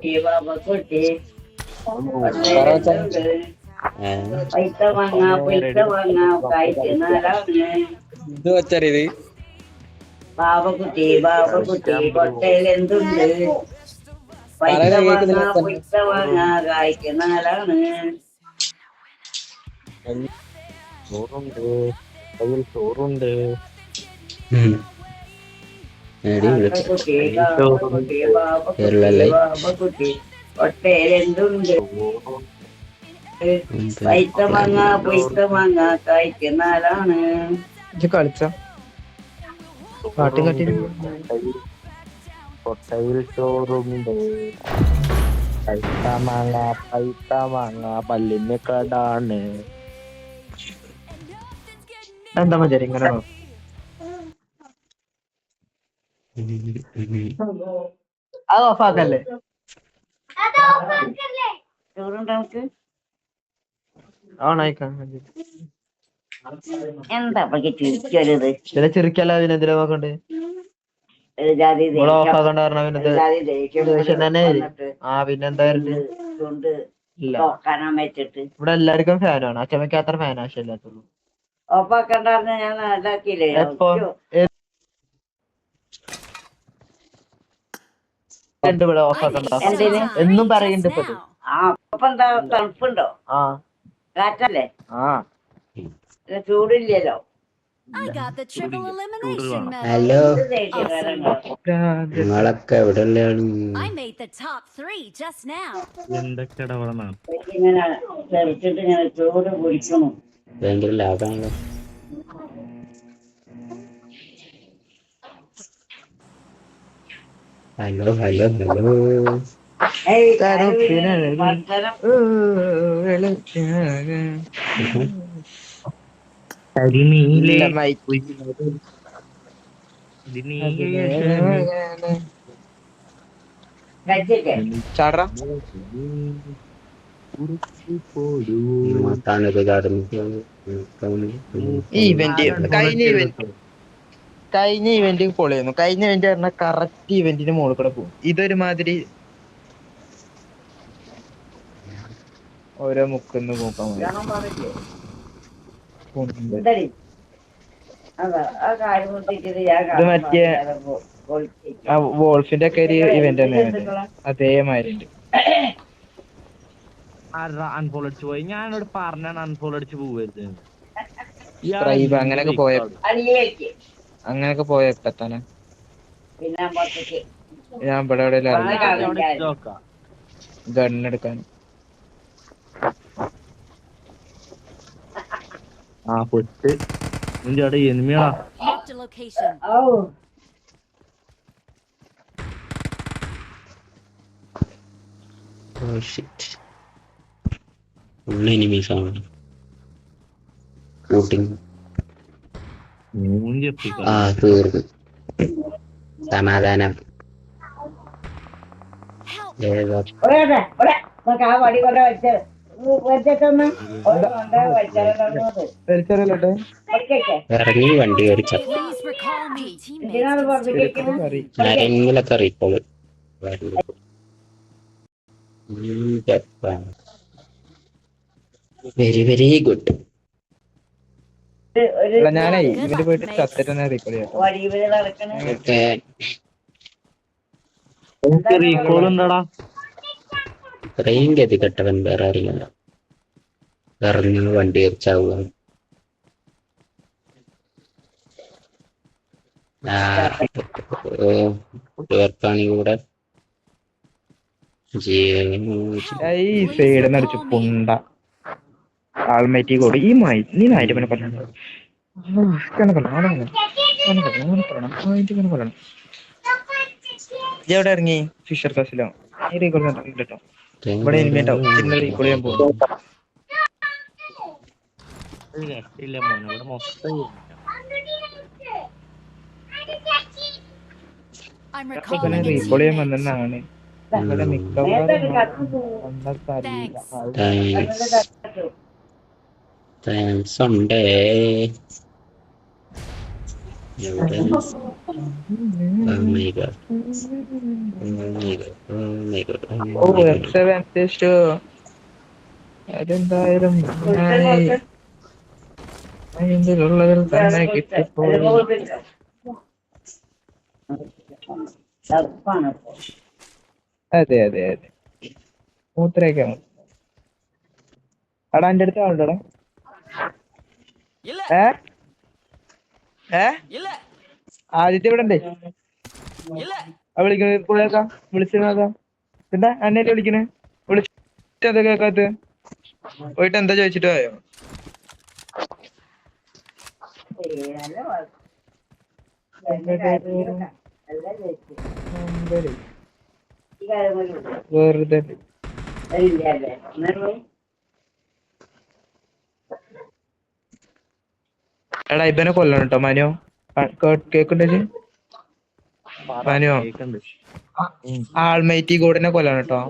കുട്ടി. ബാബ കുട്ടി ഏ, പൈസ വാങ്ങ പൈസ വാങ്ങ കായ്ക്കുന്നാലാണ് ഇത് വെച്ചറിയത് ബാബക്കുട്ടി ബാബക്കുട്ടി കൊട്ടയിൽ എന്തുണ്ട്? പൈസ വാങ്ങാ. പൈസ വാങ്ങ കായ്ക്കുന്നാലാണ് ചോറുണ്ട് കയ്യിൽ ചോറുണ്ട്. എടി വിളിച്ചു കേരള കായ്ക്കുന്നാലാണ് കളിച്ച? പാട്ടും കട്ടി കൊട്ടയിൽ- കൊട്ടയിൽ ചോറുണ്ട്. പൈസ മാങ്ങ പൈസ മാങ്ങ പല്ലിന് കടാണ്. എന്താ മതി ഇങ്ങനെ അത് ഓഫാക്കല്ലേ? നമുക്ക്? എന്താ ചിരിക്കരുത് ചില അതിനെതിരെ നോക്കണ്ട്? ഓഫാക്കണ്ട കാരണം തന്നെ വന്നിട്ട് ആ ഇവിടെ എല്ലാവർക്കും ഫാനാണ്. അച്ഛമ്മയ്ക്ക് അത്ര ഫാനാശല്ലാത്തുള്ളൂ ഓപ്പാക്കണ്ടാർന്ന് ഞാൻ ഇതാക്കിയില്ലേ ഉണ്ട് ഇവിടെ ഓഫാക്കണ്ട എന്തിന്? എന്നും പറയുന്നുണ്ട് ഇപ്പൊ ആ അപ്പൊ എന്താ തണുപ്പുണ്ടോ? ആ. കാറ്റല്ലേ? ആ. ഇത് ചൂടില്ലല്ലോ? I got the triple elimination medal. Hello നിങ്ങളൊക്കെ എവിടെ ഉള്ളതാണ് I made the top three just now. എന്തൊക്കെ ഇടപെടണം? ഇങ്ങനെ തെറിച്ചിട്ട് ഇങ്ങനെ ചൂട് കുടിക്കണം ഭയങ്കര ലാഭമാണല്ലോ. Hello hello hello. കരിമീലെ. ഇവന്റ് കഴിഞ്ഞ ഇവന്റ്. കഴിഞ്ഞ ഇവന്റ് പൊളിയായിരുന്നു. കഴിഞ്ഞ ഇവന്റ് പറഞ്ഞാൽ കറക്റ്റ് ഇവന്റിന് മുകളിൽ കൂടെ പോകും. ഇതൊരു മാതിരി ഓരോ മുക്കുന്ന് പോക്കാൻ ഞാൻ ഇത് മറ്റേ- ആ വോൾഫിന്റെ ഒക്കെ ഒരു ഇവന്റ് തന്നെയാണ്. അതേമാതിരി അൺഫോളോ അടിച്ചു പോയി? ഞാനോട് പറഞ്ഞാണ് അൺഫോളോ അടിച്ചു പോവരുത്. അങ്ങനെയൊക്കെ പോയ- അങ്ങനെയൊക്കെ പോയ പിന്നെ ഞാൻ ഇവിടെ എവിടെ ഗണ്ണ് എടുക്കാൻ. ഗണ്ണെടുക്കാൻ ആ പൊട്ട്. ചേട്ടാ എനിമിയാ? ഫുൾ എനിമീസ് ആണ് എത്തിക്കാം ആ തീർന്നു. സമാധാനം. ഇറങ്ങി വണ്ടി അറിയിക്കോളൂ വെരി വെരി ഗുഡ്. ഞാനേ പോയിട്ട് ചെയ്യാം റീകോൾ എന്താടാ ഇത്രയും ഗതി കെട്ടവൻ വേറെ അറിയില്ല ഇറങ്ങി വണ്ടി എറിച്ചാവുക ആ ഓ ജീവൻ ഈ സൈഡിൽ നിന്ന് അടിച്ച് പുണ്ട. ആൾമൈറ്റി കൂടി. ഈ മായി നീ നായിട്ട് പിന്നെ പറഞ്ഞു എവിടെ ഇറങ്ങി? ഫിഷർ ക്ലാസ്സിലോ കേട്ടോ ഇവിടെ എനിമി ഉണ്ടാവും പിന്നെ റീകോൾ ചെയ്യാൻ പോകും ഇല്ല മോനെ. ഇവിടെ മൊത്തം റീകോൾ ചെയ്യാൻ. വന്നെന്നാണ്. ഇവിടെ മിക്കവാറും. താങ്ക്സ് ഉണ്ടേ Oh. Oh. Oh. Oh അതെന്തായാലും നന്നായി. തന്നെ കിട്ടിപ്പോയി. അതെ അതെ അതെ മൂത്രയൊക്കെയാണ് അടാ എന്റെ അടുത്ത് ആളുണ്ടോടാ ആദ്യത്തെ ഇവിടെ ഉണ്ടേ. വിളിക്കണ? എന്താ കേക്കാത്ത പോയിട്ട് എന്താ ചോദിച്ചിട്ട് പോയോ? ഏയ് നല്ല വ- നല്ല കാര്യമില്ല. നല്ല ചേച്ചി. ഈ കാര്യം കൂടി ഉണ്ട്. വെറുതെ അതില്ലല്ലേ? എന്നാലും പോയി. എടാ ഇബനെ കൊല്ലണം കേട്ടോ മാനുവോ കേക്കുണ്ടോ മാനുവോ കേക്കുണ്ട്. ആൾമൈറ്റി ഗോഡിനെ കൊല്ലണം കേട്ടോ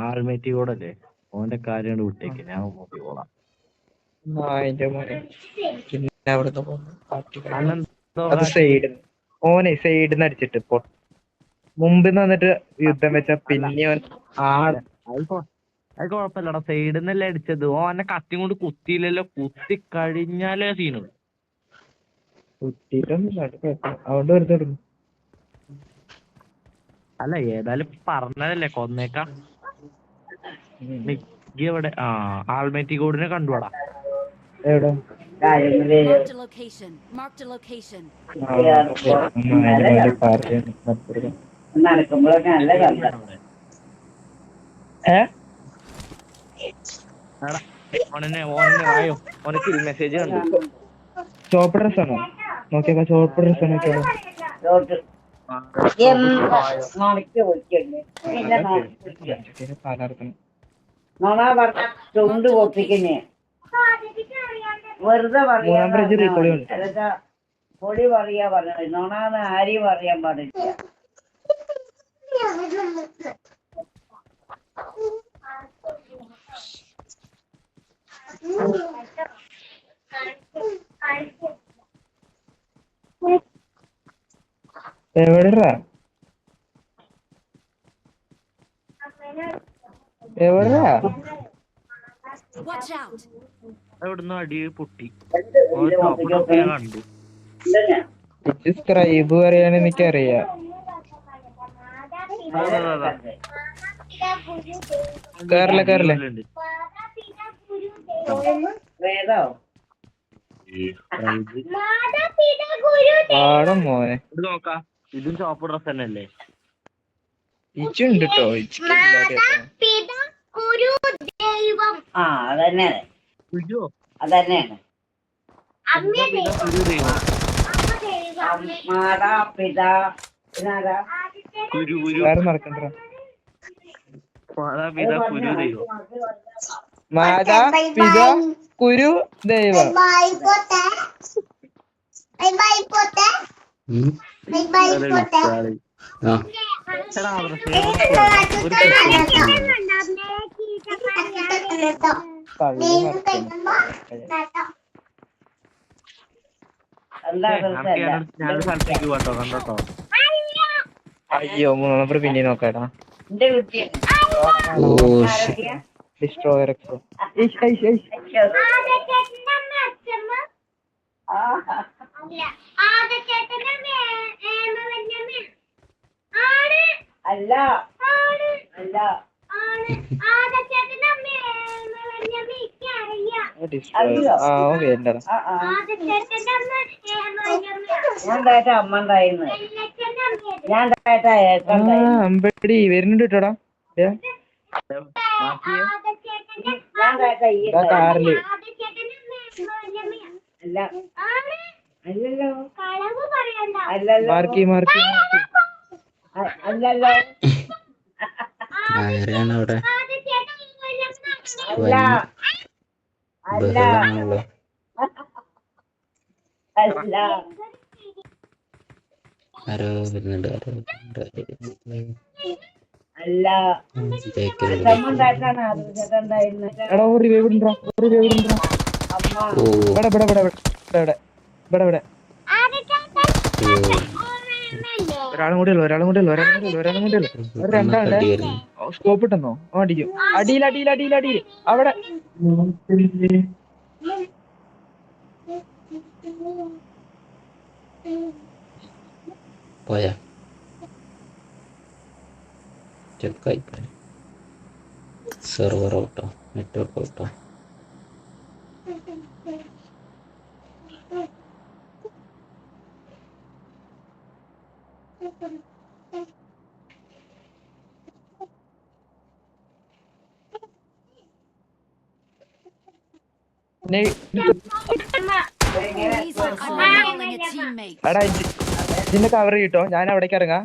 ആൾമൈറ്റി ഗോഡല്ലേ? ഓന്റെ കാര്യം വിട്ടേക്ക്. ഞാൻ നോക്കിക്കോളാം മോനെ. പിന്നെ അവിടുന്ന് അത് സൈഡ് ഓനെ സൈഡിൽ നിന്ന് അടിച്ചിട്ട് പൊ മുമ്പിൽ നിന്ന് വന്നിട്ട് യുദ്ധം വെച്ച പിന്നെ ഓൻ ആൾ അത് കുഴപ്പമില്ലടാ സൈഡിൽ നിന്നല്ലേ അടിച്ചത്. എന്നെ കത്തി കൊണ്ട് കുത്തിയില്ലല്ലോ. കുത്തി കഴിഞ്ഞാലേ സീന് അല്ല ഏതായാലും പറഞ്ഞതല്ലേ. കൊന്നേക്കാ. നിക്ക് എവിടെ? ആ ആൾമേറ്റി കോഡിനെ കണ്ടുവാടാ. എവിടെ? കാര്യങ്ങൾ Marked a location. Marked a location. ആ, ഒന്ന് അതിനുവേണ്ടി പാർട്ടിയാണ് നടത്തുന്നത്. നടക്കുമ്പോഴൊക്കെ നല്ല കണ്ട ഏ ഓനെ ഓനെ ആയോ ഓനക്ക് മെസ്സേജ് കണ്ടു. ചോപ്പ് ഡ്രസ് ആണോ നോക്കിയൊക്കെ ചോപ്പ് ഡ്രസ് പറഞ്ഞ ചുണ്ട് പൊട്ടിക്കുന്നേ. വെറുതെ. പറയാ പൊടി പറയാ പറഞ്ഞത് നോണാന്ന് ആരെയും പറയാൻ പാടില്ല. എവിടെടാ? എവിടെടാ. എവിടുന്ന് അടി പൊട്ടി. കണ്ടു. സ്ക്രൈബ് പറയാൻ എനിക്കറിയാം. കേരള അതാ, അതാ. കേറില്ല കേറില്ല ഉണ്ട്. വേദോ പാടം മോനെ. ഇത് നോക്കാം. ഇതും ചോപ്പ് ഡ്രസ് തന്നെ അല്ലേ ഇച്ചുണ്ട് കേട്ടോ ആ അതന്നെയാണ്. കുരു അതന്നെയാണ് കുരു ദൈവം. മാതാ പിതാ. പിന്നാരാ കുരു കുരു. വേറെ നടക്കണ്ട. മാതാപിത ഗുരു ദൈവം. മാതാ പിത കുരു ദൈവം. അയ്യോ മൂന്നാം നമ്പർ പിന്നെ നോക്കാട്ടാ എന്റെ ഡിസ്ട്രോയർ അല്ല. ഞാൻ ഞാൻ വരുന്നുണ്ട് കേട്ടോടാ കാറിൽ. അല്ല. അല്ലല്ലോ. അല്ലല്ലോ. മാർക്കി മാർക്കി അല്ലല്ലോ. ആരാണ് അവിടെ? വരുന്നുണ്ട് ആരോ വരുന്നുണ്ട്, ആരോ വരുന്നുണ്ട്. അല്ല. എടാ ഒരു റിവൈവ് ഉണ്ടോ ഒരു റിവൈവ് ഉണ്ടോ അമ്മ. ഓ. ഇവിടെ ഇവിടെ ഇവിടെ ഇവിടെ ഇവിടെ ഇവിടെ ഇവിടെ. ഒരാളും കൂടി ഉള്ളു ഒരാളും കൂടി ഉള്ളു ഒരാളും കൂടി ഉള്ളു ഒരാളും കൂടി ഉള്ളു. ഒരു രണ്ടാളുടെ സ്കോപ്പ് ഇട്ടെന്നോ? ഓ അടിക്കും. അടിയിൽ അടിയിൽ അടിയിൽ അടിയിൽ. അവിടെ. പോയാ. ചെക്കായി സെർവർ ഔട്ടോ നെറ്റ്വർക്ക് ഔട്ടോ. എടാ ഇതിന്റെ കവർ കിട്ടോ ഞാൻ അവിടേക്ക് ഇറങ്ങാം.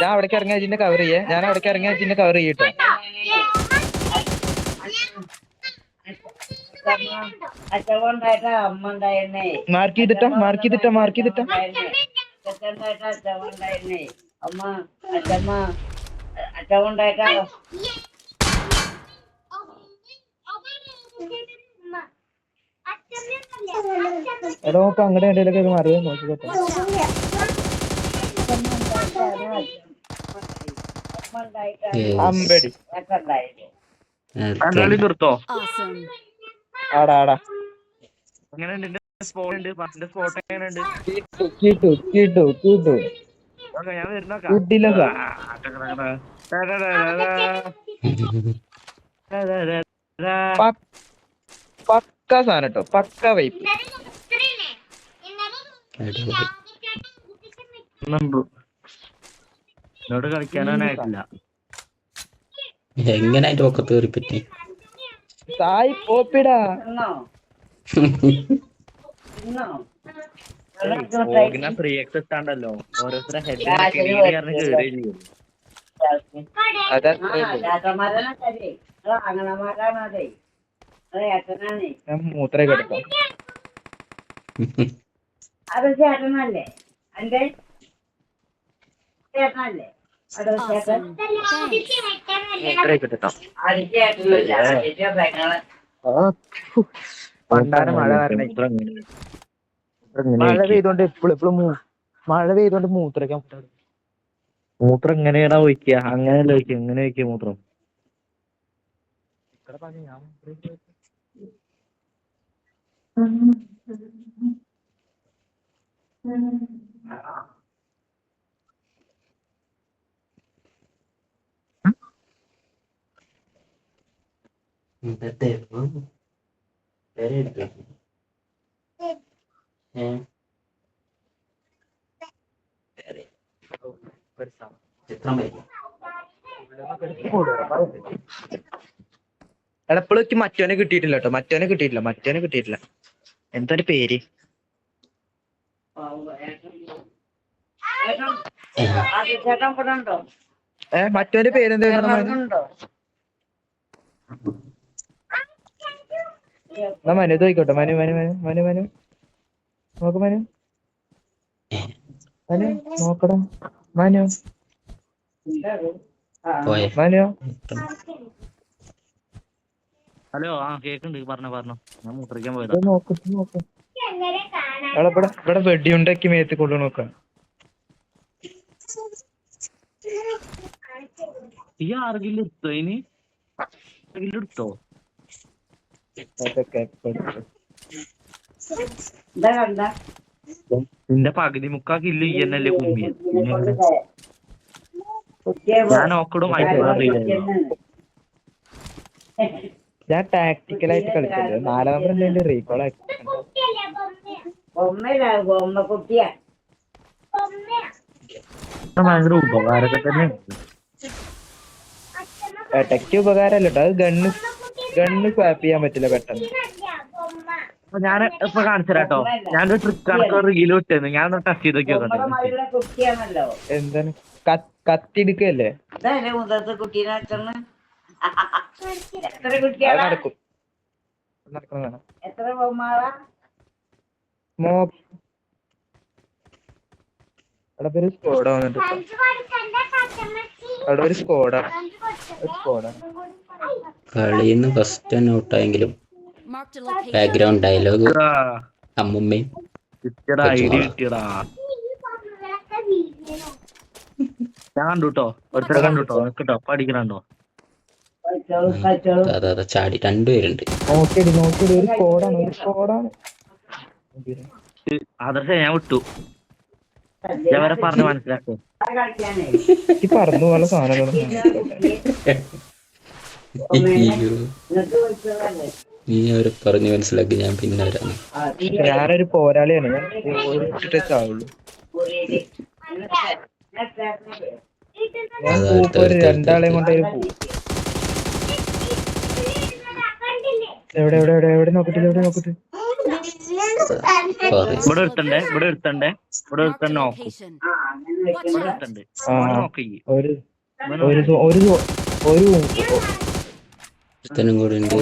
ഞാൻ അവിടേക്ക് ഇറങ്ങിയ ചിന്നെ കവർ ചെയ്യേ. ഞാൻ അവിടേക്ക് ഇറങ്ങിയ ചിന്നെ കവർ ചെയ്യട്ടോ മാർക്ക് ചെയ്തിട്ടാ? മാർക്ക് ചെയ്തിട്ടാ? മാർക്ക് ചെയ്തിട്ടാ? അമ്മ അച്ഛമ്മ അച്ഛൻ ഉണ്ടായിട്ടാ എടാ നോക്കാം അങ്ങടെ ഇടയിലൊക്കെ മാറി നോക്കിക്കോട്ടെ അമ്മ ഉണ്ടായിട്ടാ അമ്പടി അച്ഛൻ ഉണ്ടായിരുന്നു രണ്ടാളി നിർത്തോ Awesome. ആടാ ആടാ എങ്ങനെയുണ്ട് എന്റെ സ്പോട്ട് ഉണ്ട് പത്തിന്റെ സ്പോട്ട് എങ്ങനെയുണ്ട് കീട്ടു കീട്ടു കീട്ടു ഓക്കെ ഞാൻ വരുന്നോക്കാം കിട്ടില്ല പക്ക സാധനം കേട്ടോ പക്ക വൈപ്പ് എന്നോട് കളിക്കാനായിട്ടില്ല എങ്ങനെ അതിന്റെ പൊക്കത്ത് കയറി പറ്റി? സായി പോപ്പിടാ. ഇട്ടാണ്ടല്ലോ. ഓരോരുത്തരെ ഹെഡ് കേറിയില്ലേ മൂത്ര കിടക്കാം അത് ചേട്ടനല്ലേ? എന്റെ ചേട്ടനല്ലേ? പണ്ടാരം മഴ പെയ്തോണ്ട് എപ്പോഴും എപ്പോഴും മഴ പെയ്തോണ്ട് മൂത്രയ്ക്കാൻ മൂത്രം എങ്ങനെയാടാ ഒഴിക്കുക? അങ്ങനെയല്ല ഒഴിക്കുക? എങ്ങനെ ഒഴിക്കുക മൂത്രം. ഇന്നത്തെ വേറെ എടുത്തു ഏ ചിത്രം വരയ്ക്കും എടപ്പോഴേക്ക് മറ്റോനെ കിട്ടിയിട്ടില്ല കേട്ടോ. മറ്റോനെ കിട്ടിയിട്ടില്ല മറ്റോനെ കിട്ടിയിട്ടില്ല. എന്താ പേര്? ഏ മറ്റോന്റെ പേരെന്താ? എന്നാ മനു തോയിക്കോട്ടെ മനു മനു മനു മനു മനു. നോക്ക് മനു. മനു നോക്കടാ. മനു. മനു. ഹലോ ആ കേക്കുണ്ട് പറഞ്ഞു പറഞ്ഞു. ഞാൻ മൂത്രിക്കാൻ പോയതാ. നോക്ക് നോക്ക്. ഇവിടെ ഇവിടെ വെടിയുണ്ടാക്കി മേത്ത് കൊണ്ടു നോക്ക. ഈ ആർക്കെങ്കിലും എടുത്തോ ഇനി? ആരെങ്കിലും എടുത്തോ അതൊക്കെ കൊടുത്തു. എന്താ കണ്ട നിന്റെ പകുതി മുക്കാ കില്ല് ചെയ്യുന്നല്ലേ എന്നല്ലേ ഞാൻ നോക്കടും ഞാൻ ഞാൻ ടാക്ടിക്കലായിട്ട് കളിച്ചത്. നാലാം നമ്പർ എന്തെങ്കിലും റീകോൾ ആക്കി. ഭയങ്കര ഉപകാരമൊക്കെ തന്നെ ടെക്റ്റ് ഉപകാരമല്ല അത് ഗണ്ണ് ഗണ്ണ് സ്വാപ്പ് ചെയ്യാൻ പറ്റില്ല പെട്ടെന്ന്. അപ്പൊ ഞാൻ ഇപ്പൊ കാണിച്ചുതരാട്ടോ ഞാനൊരു ട്രിക്ക് കണക്ക് റീൽ വിട്ടേന്ന് ഞാൻ ടെസ്റ്റ് ചെയ്തൊക്കെ എന്താണ്? കത്തിടുക്കല്ലേ നടക്കും. നടക്കുന്നതാണ് മോ അവിടെ ഒരു സ്കോഡ വന്നിട്ട്. അവിടെ ഒരു സ്കോഡാണ് ഒരു സ്കോഡ കളിന്ന് ഫസ്റ്റ് ഔട്ടായെങ്കിലും ബാക്ക്ഗ്രൗണ്ട് ഡയലോഗ് അമ്മുമ്മയും ഞാൻ കണ്ടുട്ടോ ഒരുത്തരെ കണ്ടുട്ടോ പഠിക്കണോ അതാ അതാ ചാടി. രണ്ടുപേരുണ്ട് ആദർശ ഞാൻ വിട്ടു. ഞാൻ വരെ പറഞ്ഞ് മനസ്സിലാക്കും. പോലെ സാധനങ്ങളും വിളിച്ചതല്ലേ നീ അവരെ പറഞ്ഞു മനസ്സിലാക്കി ഞാൻ പിന്നെ വരാം. ഞാനൊരു പോരാളിയാണ്. രണ്ടാളെയും കൊണ്ട് എവിടെ എവിടെ എവിടെ എവിടെ നോക്കട്ടെ എവിടെ നോക്കട്ടെ? ഇവിടെ ഇവിടെ ഇവിടെ നോക്കും. ഇവിടെ ഇവിടെ നോക്കി. ഒരു ഒരു ഒരു ഒരുത്തനും കൂടെ ഉണ്ട്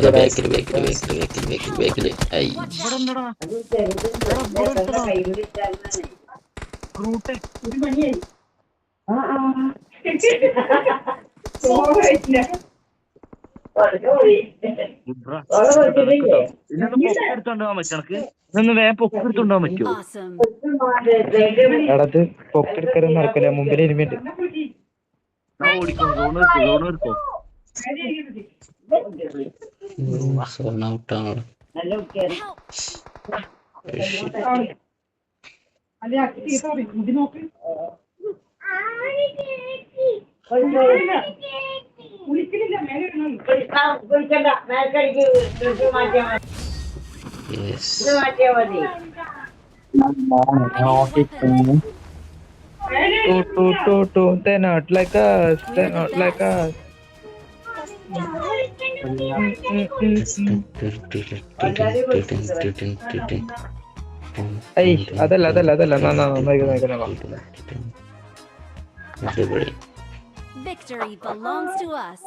അതാ ബാക്കിൽ ബാക്കിൽ ബാക്കിൽ ബാക്കിൽ ബാക്കിൽ ബാക്കിൽ ഐ ഇവിടെ ഉണ്ടെടാ അത് ചെറുത് കൈ പിടിച്ചാൽ റൂട്ട് ആ ആ പോയില്ല പോയി ഗുഡ്രാ ഓളെ വിളിച്ചിട്ടില്ലേ? ഇതൊന്ന് പൊക്കെടുത്തോണ്ട് പോകാൻ പറ്റും എനക്ക് ഇതൊന്ന് വേഗം പൊക്കെടുത്തോണ്ട് പോകാൻ പറ്റുമോ Awesome. എടത് പൊക്കെടുക്കലും നടക്കില്ല മുമ്പിൽ ഇരുമിണ്ട് ഓടിക്കും സോണ് എടുക്കും സോണ് എടുക്കും Somehow down. Yes. Two, two, two, two. They're not like us. They're not like us. അതല്ല അതല്ല അതല്ല. അടിപൊളി Victory belongs to us.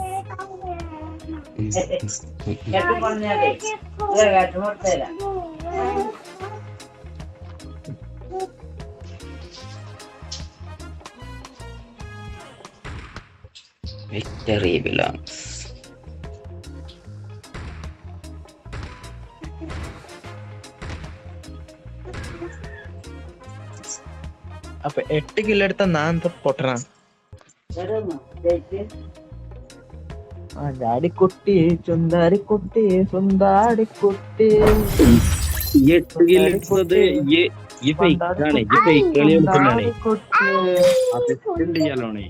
Victory പറഞ്ഞാലേ അപ്പൊ എട്ട് കിലോ എടുത്ത ഞാൻ എന്താ പൊട്ടണ കേട്ടോ ജയിച്ച്? ആടിക്കുട്ടി ചുന്താരിക്കുട്ടി സുന്ദാടിക്കുട്ടി ഈ എട്ട് കിലോ എടുത്തത് ഈ ഫേക്കാണ് ഈ ഫേക്ക് കളി കളിക്കുന്നതാണ്. അസിസ്റ്റന്റ് ചെയ്യാനാണ്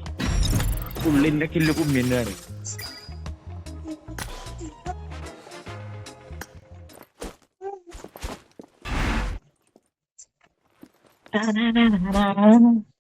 പുള്ളിന്റെ കില്ല് കുമ്മിന്നാണ്. Da da da da da.